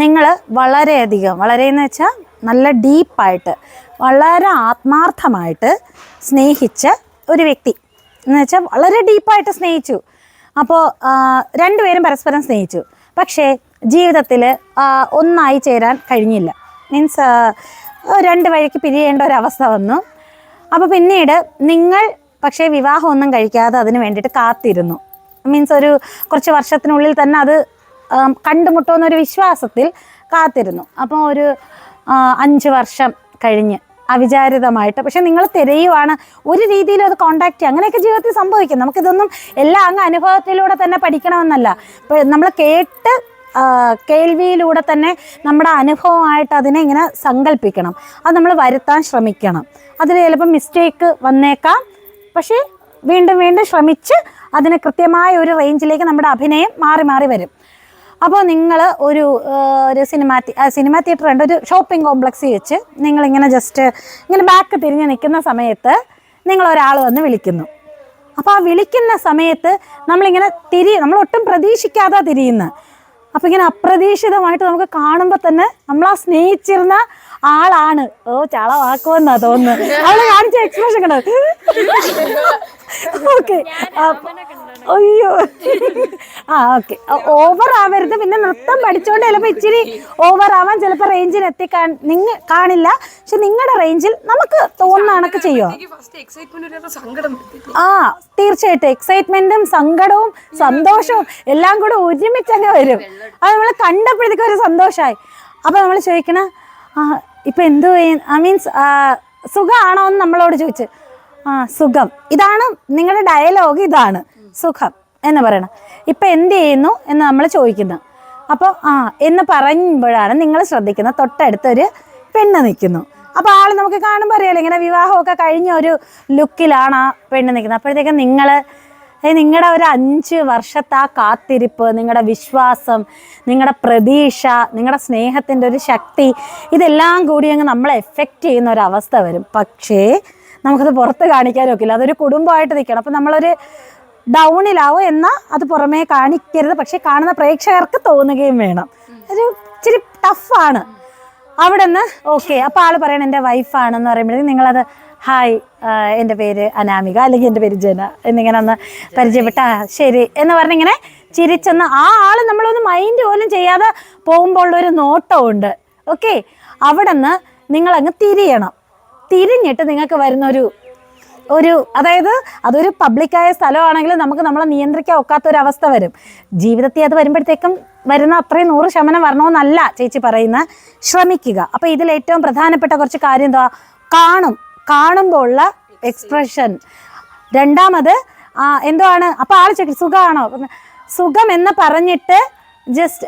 നിങ്ങൾ വളരെയധികം വളരെ എന്ന് വെച്ചാൽ നല്ല ഡീപ്പായിട്ട് വളരെ ആത്മാർത്ഥമായിട്ട് സ്നേഹിച്ച ഒരു വ്യക്തി. എന്ന് വെച്ചാൽ വളരെ ഡീപ്പായിട്ട് സ്നേഹിച്ചു. അപ്പോൾ രണ്ടുപേരും പരസ്പരം സ്നേഹിച്ചു. പക്ഷേ ജീവിതത്തിൽ ഒന്നായി ചേരാൻ കഴിഞ്ഞില്ല. മീൻസ് രണ്ട് വഴിക്ക് പിരിയേണ്ട ഒരവസ്ഥ വന്നു. അപ്പോൾ പിന്നീട് നിങ്ങൾ പക്ഷേ വിവാഹമൊന്നും കഴിക്കാതെ അതിന് വേണ്ടിയിട്ട് കാത്തിരുന്നു. മീൻസ് ഒരു കുറച്ച് വർഷത്തിനുള്ളിൽ തന്നെ അത് കണ്ടുമുട്ടുമെന്നൊരു വിശ്വാസത്തിൽ കാത്തിരുന്നു. അപ്പോൾ ഒരു അഞ്ച് വർഷം കഴിഞ്ഞ് അവിചാരിതമായിട്ട്. പക്ഷെ നിങ്ങൾ തിരയുവാണ് ഒരു രീതിയിലും അത് കോണ്ടാക്ട് ചെയ്യുക അങ്ങനെയൊക്കെ ജീവിതത്തിൽ സംഭവിക്കും. നമുക്കിതൊന്നും എല്ലാം അങ്ങ് അനുഭവത്തിലൂടെ തന്നെ പഠിക്കണമെന്നല്ല. ഇപ്പോൾ നമ്മൾ കേട്ട് കേൾവിയിലൂടെ തന്നെ നമ്മുടെ അനുഭവമായിട്ട് അതിനെ ഇങ്ങനെ സങ്കല്പിക്കണം. അത് നമ്മൾ വരുത്താൻ ശ്രമിക്കണം. അതിൽ ചിലപ്പോൾ മിസ്റ്റേക്ക് വന്നേക്കാം. പക്ഷേ വീണ്ടും വീണ്ടും ശ്രമിച്ച് അതിന് കൃത്യമായ ഒരു റേഞ്ചിലേക്ക് നമ്മുടെ അഭിനയം മാറി മാറി വരും. അപ്പോൾ നിങ്ങൾ ഒരു ഒരു സിനിമാ സിനിമാ തിയേറ്റർ ഉണ്ട് ഒരു ഷോപ്പിംഗ് കോംപ്ലക്സിൽ വെച്ച് നിങ്ങളിങ്ങനെ ജസ്റ്റ് ഇങ്ങനെ ബാക്ക് തിരിഞ്ഞ് നിൽക്കുന്ന സമയത്ത് നിങ്ങൾ ഒരാൾ വന്ന് വിളിക്കുന്നു. അപ്പോൾ ആ വിളിക്കുന്ന സമയത്ത് നമ്മളിങ്ങനെ തിരി നമ്മൾ ഒട്ടും പ്രതീക്ഷിക്കാതെ തിരിയുന്നത് അപ്പോൾ ഇങ്ങനെ അപ്രതീക്ഷിതമായിട്ട് നമുക്ക് കാണുമ്പോൾ തന്നെ നമ്മൾ ആ സ്നേഹിച്ചിരുന്ന ആളാണ്. ഓ ചളവാക്കുമെന്നാ തോന്നുന്നു. അവളെ കാണിച്ച എക്സ്പ്രഷൻ കണ്ടത് ഓക്കെ അയ്യോ. ആ ഓക്കെ ഓവർ ആവരുത്. പിന്നെ നൃത്തം പഠിച്ചോണ്ട് ചിലപ്പോൾ ഇച്ചിരി ഓവർ ആവാൻ ചിലപ്പോൾ റേഞ്ചിൽ എത്തി നിങ്ങൾ കാണില്ല. പക്ഷെ നിങ്ങളുടെ റേഞ്ചിൽ നമുക്ക് തോന്നുന്ന ചെയ്യോ ആ തീർച്ചയായിട്ടും. എക്സൈറ്റ്മെന്റും സങ്കടവും സന്തോഷവും എല്ലാം കൂടെ ഒരുമിച്ച് തന്നെ വരും. അത് നമ്മൾ കണ്ടപ്പോഴത്തേക്കും ഒരു സന്തോഷമായി അപ്പൊ നമ്മൾ ചോദിക്കണ ആ ഇപ്പൊ എന്തോ ഐ മീൻസ് സുഖമാണോ എന്ന് നമ്മളോട് ചോദിച്ചു. ആ സുഖം. ഇതാണ് നിങ്ങളുടെ ഡയലോഗ് ഇതാണ്. സുഖം എന്ന് പറയണം. ഇപ്പൊ എന്ത് ചെയ്യുന്നു എന്ന് നമ്മൾ ചോദിക്കുന്നു. അപ്പോൾ ആ എന്ന് പറയുമ്പോഴാണ് നിങ്ങൾ ശ്രദ്ധിക്കുന്നത് തൊട്ടടുത്തൊരു പെണ്ണ് നിൽക്കുന്നു. അപ്പോൾ ആൾ നമുക്ക് കാണുമ്പോൾ അറിയാലോ ഇങ്ങനെ വിവാഹമൊക്കെ കഴിഞ്ഞ ഒരു ലുക്കിലാണ് ആ പെണ്ണ് നിൽക്കുന്നത്. അപ്പോഴത്തേക്കും നിങ്ങൾ നിങ്ങളുടെ ഒരു അഞ്ച് വർഷത്തെ ആ കാത്തിരിപ്പ് നിങ്ങളുടെ വിശ്വാസം നിങ്ങളുടെ പ്രതീക്ഷ നിങ്ങളുടെ സ്നേഹത്തിന്റെ ഒരു ശക്തി ഇതെല്ലാം കൂടി അങ്ങ് നമ്മളെ എഫക്റ്റ് ചെയ്യുന്ന ഒരു അവസ്ഥ വരും. പക്ഷേ നമുക്കത് പുറത്ത് കാണിക്കാനും ഒക്കില്ല. അതൊരു കുടുംബമായിട്ട് നിൽക്കണം അപ്പം നമ്മളൊരു ഡൗണിലാവും എന്നാൽ അത് പുറമേ കാണിക്കരുത്. പക്ഷേ കാണുന്ന പ്രേക്ഷകർക്ക് തോന്നുകയും വേണം. ഒരു ഇച്ചിരി ടഫാണ് അവിടെ നിന്ന് ഓക്കെ അപ്പോൾ ആൾ പറയണം എന്റെ വൈഫാണെന്ന് പറയുമ്പോഴത്തേക്കും നിങ്ങളത് ഹായ് എന്റെ പേര് അനാമിക അല്ലെങ്കിൽ എന്റെ പേര് ജന എന്നിങ്ങനെ ഒന്ന് പരിചയപ്പെട്ട ശരി എന്ന് പറഞ്ഞിങ്ങനെ ചിരിച്ചെന്ന് ആ ആൾ നമ്മളൊന്ന് മൈൻഡ് പോലും ചെയ്യാതെ പോകുമ്പോൾ നോട്ടമുണ്ട്. ഓക്കെ അവിടെ നിന്ന് നിങ്ങളങ്ങ് തിരിയണം. തിരിഞ്ഞിട്ട് നിങ്ങൾക്ക് വരുന്ന ഒരു ഒരു അതായത് അതൊരു പബ്ലിക്കായ സ്ഥലമാണെങ്കിൽ നമുക്ക് നമ്മളെ നിയന്ത്രിക്കാൻ ഒക്കാത്ത ഒരു അവസ്ഥ വരും. ജീവിതത്തിൽ അത് വരുമ്പോഴത്തേക്കും വരുന്ന അത്രയും നൂറ് ശമനം വരണമെന്നല്ല ചേച്ചി പറയുന്ന. ശ്രമിക്കുക. അപ്പോൾ ഇതിൽ ഏറ്റവും പ്രധാനപ്പെട്ട കുറച്ച് കാര്യം എന്താ? കാണും. കാണുമ്പോൾ ഉള്ള എക്സ്പ്രഷൻ രണ്ടാമത് എന്തോ ആണ് അപ്പോൾ ആൾ ചോദിക്കും സുഖമാണോ സുഖം എന്ന് പറഞ്ഞിട്ട് ജസ്റ്റ്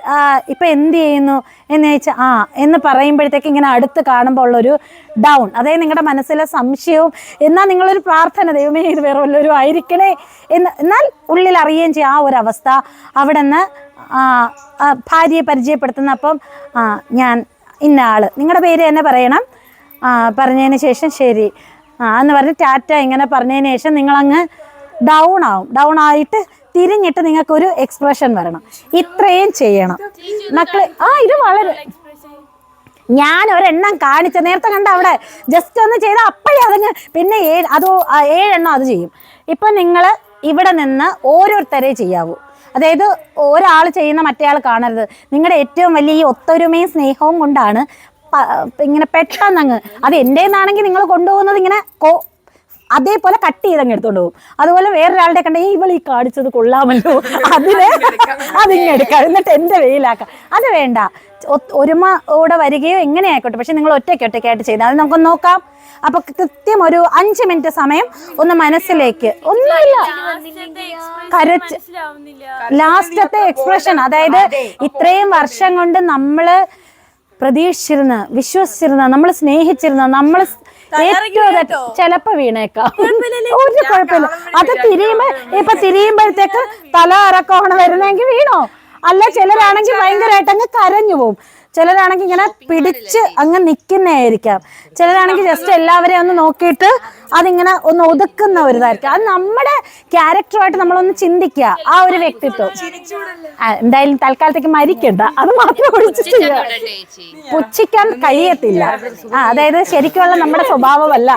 ഇപ്പം എന്ത് ചെയ്യുന്നു എന്ന് ചോദിച്ചാൽ ആ എന്ന് പറയുമ്പോഴത്തേക്ക് ഇങ്ങനെ അടുത്ത് കാണുമ്പോൾ ഉള്ളൊരു ഡൗൺ അതായത് നിങ്ങളുടെ മനസ്സിലെ സംശയവും എന്നാൽ നിങ്ങളൊരു പ്രാർത്ഥന ദൈവമേ ഇത് വേറെ വല്ലവരും ആയിരിക്കണേ എന്ന് എന്നാൽ ഉള്ളിൽ അറിയുകയും ചെയ്യും. ആ ഒരു അവസ്ഥ അവിടെ നിന്ന് ഭാര്യയെ പരിചയപ്പെടുത്തുന്ന അപ്പം ഞാൻ ഇന്ന ആൾ. നിങ്ങളുടെ പേര് തന്നെ പറയണം. പറഞ്ഞതിന് ശേഷം ശരി. എന്ന് പറഞ്ഞ് ടാറ്റ ഇങ്ങനെ പറഞ്ഞതിന് ശേഷം നിങ്ങളങ്ങ് ഡൗൺ ആവും. ഡൗൺ ആയിട്ട് തിരിഞ്ഞിട്ട് നിങ്ങൾക്ക് ഒരു എക്സ്പ്രഷൻ വരണം. ഇത്രയും ചെയ്യണം. മക്കൾ ആ ഇത് വളരെ ഞാൻ ഒരെണ്ണം കാണിച്ച നേരത്തെ കണ്ട അവിടെ ജസ്റ്റ് ഒന്ന് ചെയ്താൽ അപ്പോഴേ അതങ്ങ് പിന്നെ ഏഴ് അത് ഏഴെണ്ണം അത് ചെയ്യും. ഇപ്പം നിങ്ങൾ ഇവിടെ നിന്ന് ഓരോരുത്തരെ ചെയ്യാവൂ. അതായത് ഒരാൾ ചെയ്യുന്ന മറ്റേ ആൾ കാണരുത്. നിങ്ങളുടെ ഏറ്റവും വലിയ ഈ ഒത്തൊരുമയും സ്നേഹവും കൊണ്ടാണ് ഇങ്ങനെ പെട്ടെന്ന് അങ്ങ് അത് എന്റെന്നാണെങ്കിൽ നിങ്ങൾ കൊണ്ടുപോകുന്നത് ഇങ്ങനെ അതേപോലെ കട്ട് ചെയ്തങ്ങ് എടുത്തോണ്ട് പോകും. അതുപോലെ വേറൊരാളുടെ കണ്ട ഈ ഈ കാണിച്ചത് കൊള്ളാമല്ലോ. അതിനെ അതിങ്ങ് എടുക്കാം എന്നിട്ട് എന്റെ വെയിലാക്കാം. അത് വേണ്ട. ഒരുമയോടെ വരികയോ എങ്ങനെ ആയിക്കോട്ടെ പക്ഷെ നിങ്ങൾ ഒറ്റയ്ക്ക് ഒറ്റയ്ക്കായിട്ട് ചെയ്താൽ അത് നമുക്ക് നോക്കാം. അപ്പൊ കൃത്യം ഒരു അഞ്ച് മിനിറ്റ് സമയം ഒന്ന് മനസ്സിലേക്ക്. ഒന്നുമില്ല. കരച്ച് ലാസ്റ്റത്തെ എക്സ്പ്രഷൻ അതായത് ഇത്രയും വർഷം കൊണ്ട് നമ്മൾ പ്രതീക്ഷിച്ചിരുന്ന വിശ്വസിച്ചിരുന്ന നമ്മൾ സ്നേഹിച്ചിരുന്ന നമ്മൾ ഏറ്റവും ചിലപ്പോ വീണേക്കാം. ഒരു കുഴപ്പമില്ല. അത് തിരിയുമ്പോ ഇപ്പൊ തിരിയുമ്പോഴത്തേക്ക് തല അറക്കമാണ് വരുന്നെങ്കിൽ വീണോ? അല്ല ചിലരാണെങ്കിൽ ഭയങ്കരമായിട്ട് അങ്ങ് കരഞ്ഞു പോവും. ചിലരാണെങ്കിൽ ഇങ്ങനെ പിടിച്ച് അങ്ങ് നിൽക്കുന്നതായിരിക്കാം ചിലരാണെങ്കിൽ ജസ്റ്റ് എല്ലാവരെയും ഒന്ന് നോക്കിയിട്ട് അതിങ്ങനെ ഒന്ന് ഒതുക്കുന്ന ഒരു ഇതായിരിക്കും അത് നമ്മുടെ ക്യാരക്ടറുമായിട്ട് നമ്മളൊന്ന് ചിന്തിക്കുക. ആ ഒരു വ്യക്തിത്വം. എന്തായാലും തൽക്കാലത്തേക്ക് മരിക്കണ്ട. അത് മാത്രം ഒഴിച്ചിട്ടില്ല പുച്ഛിക്കാൻ കഴിയത്തില്ല. ആ അതായത് ശരിക്കുള്ള നമ്മുടെ സ്വഭാവമല്ല.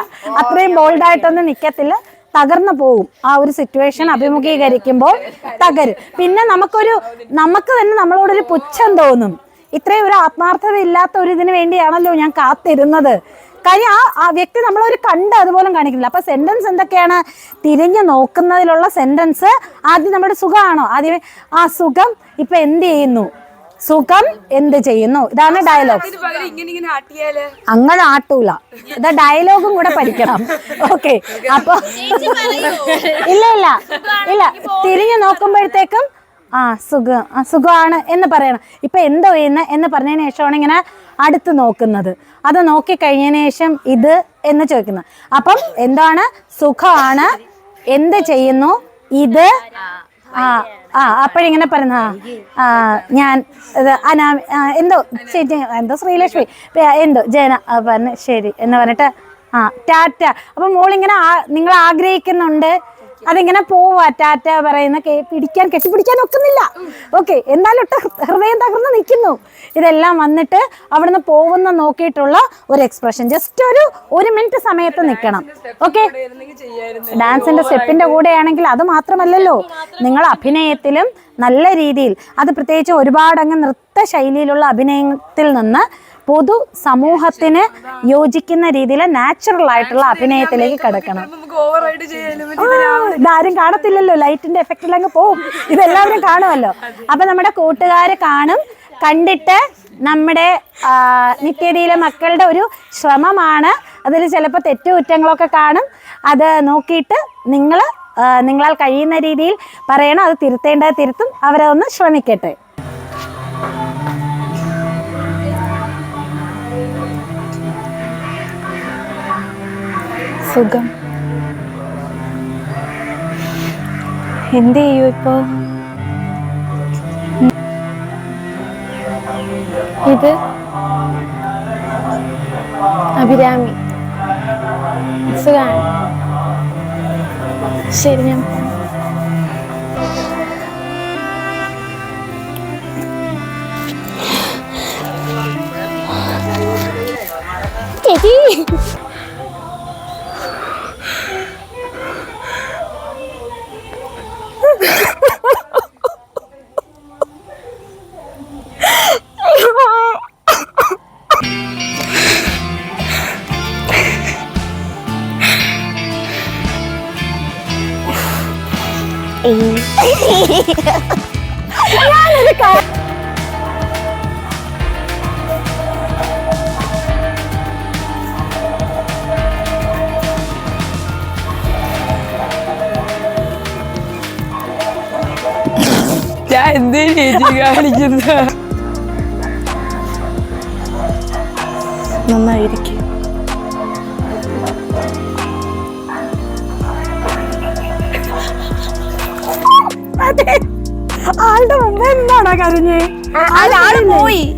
അത്രയും ബോൾഡായിട്ടൊന്നും നിൽക്കത്തില്ല തകർന്നു പോകും ആ ഒരു സിറ്റുവേഷൻ അഭിമുഖീകരിക്കുമ്പോൾ തകരും. പിന്നെ നമുക്കൊരു നമുക്ക് തന്നെ നമ്മളോടൊരു പുച്ഛം തോന്നും. ഇത്രയും ഒരു ആത്മാർത്ഥത ഇല്ലാത്ത ഒരു ഇതിന് വേണ്ടിയാണല്ലോ ഞാൻ കാത്തിരുന്നത്. കാര്യം ആ ആ വ്യക്തി നമ്മളൊരു കണ്ട് അതുപോലും കാണിക്കുന്നില്ല. അപ്പൊ സെന്റൻസ് എന്തൊക്കെയാണ്? തിരിഞ്ഞു നോക്കുന്നതിലുള്ള സെന്റൻസ് ആദ്യം നമ്മുടെ സുഖമാണോ? ആദ്യം ആ സുഖം ഇപ്പൊ എന്ത് ചെയ്യുന്നു? സുഖം എന്ത് ചെയ്യുന്നു? ഇതാണ് ഡയലോഗ് അങ്ങനെ ആട്ടൂല. ഇത് ഡയലോഗും കൂടെ പഠിക്കണം. ഓക്കെ അപ്പൊ ഇല്ല ഇല്ല. ഇല്ല. തിരിഞ്ഞു നോക്കുമ്പോഴത്തേക്കും ആ സുഖം. ആ സുഖമാണ് എന്ന് പറയണം. ഇപ്പം എന്തോ ചെയ്യുന്ന എന്ന് പറഞ്ഞതിന് ശേഷമാണ് ഇങ്ങനെ അടുത്ത് നോക്കുന്നത്. അത് നോക്കി കഴിഞ്ഞതിന് ശേഷം ഇത് എന്ന് ചോദിക്കുന്നത്. അപ്പം എന്താണ്? സുഖമാണ്. എന്ത് ചെയ്യുന്നു? ഇത് ആ ആ അപ്പോഴിങ്ങനെ പറയുന്ന. ആ, ഞാൻ അനാ എന്തോ എന്തോ ശ്രീലക്ഷ്മി. എന്തോ ജന പറഞ്ഞ് ശരി എന്ന് പറഞ്ഞിട്ട് ആ ടാറ്റ. അപ്പം മോളിങ്ങനെ നിങ്ങൾ ആഗ്രഹിക്കുന്നുണ്ട് അതിങ്ങനെ പോവാ ടാറ്റ പറയുന്ന പിടിക്കാൻ കെട്ടിപ്പിടിക്കാൻ ഒക്കുന്നില്ല. ഓക്കെ എന്നാലും ഹൃദയം തകർന്ന് നിൽക്കുന്നു. ഇതെല്ലാം വന്നിട്ട് അവിടുന്ന് പോകുന്ന നോക്കിയിട്ടുള്ള ഒരു എക്സ്പ്രഷൻ ജസ്റ്റ് ഒരു ഒരു മിനിറ്റ് സമയത്ത് നിൽക്കണം. ഓക്കെ? ഡാൻസിന്റെ സ്റ്റെപ്പിന്റെ കൂടെയാണെങ്കിൽ അത് മാത്രമല്ലല്ലോ. നിങ്ങൾ അഭിനയത്തിലും നല്ല രീതിയിൽ അത് പ്രത്യേകിച്ച് ഒരുപാടങ്ങ് നൃത്ത ശൈലിയിലുള്ള അഭിനയത്തിൽ നിന്ന് പൊതു സമൂഹത്തിന് യോജിക്കുന്ന രീതിയിൽ നാച്ചുറൽ ആയിട്ടുള്ള അഭിനയത്തിലേക്ക് കിടക്കണം. ഇതാരും കാണത്തില്ലല്ലോ. ലൈറ്റിന്റെ എഫക്റ്റിൽ അങ്ങ് പോവും. ഇതെല്ലാവരും കാണുമല്ലോ. അപ്പൊ നമ്മുടെ കൂട്ടുകാരെ കാണും. കണ്ടിട്ട് നമ്മുടെ നിത്യതയിലെ മക്കളുടെ ഒരു ശ്രമമാണ്. അതിൽ ചിലപ്പോൾ തെറ്റുകുറ്റങ്ങളൊക്കെ കാണും. അത് നോക്കിയിട്ട് നിങ്ങൾ നിങ്ങളാൽ കഴിയുന്ന രീതിയിൽ പറയണം. അത് തിരുത്തേണ്ടത് തിരുത്തും. അവരതൊന്ന് ശ്രമിക്കട്ടെ. സുഖം. എന്ത് ചെയ്യൂ ഇപ്പോ? ഇത് അഭിരാമി. സുഖാണ്. ശരി ഞാൻ ഞാനൊരു കാ- ഞാൻ എന്തേ ചേച്ചി കാണിക്കുന്ന നന്നായിരിക്കും ആളുടെ മുമ്പ് എന്താണോ കരഞ്ഞേ? പോയി.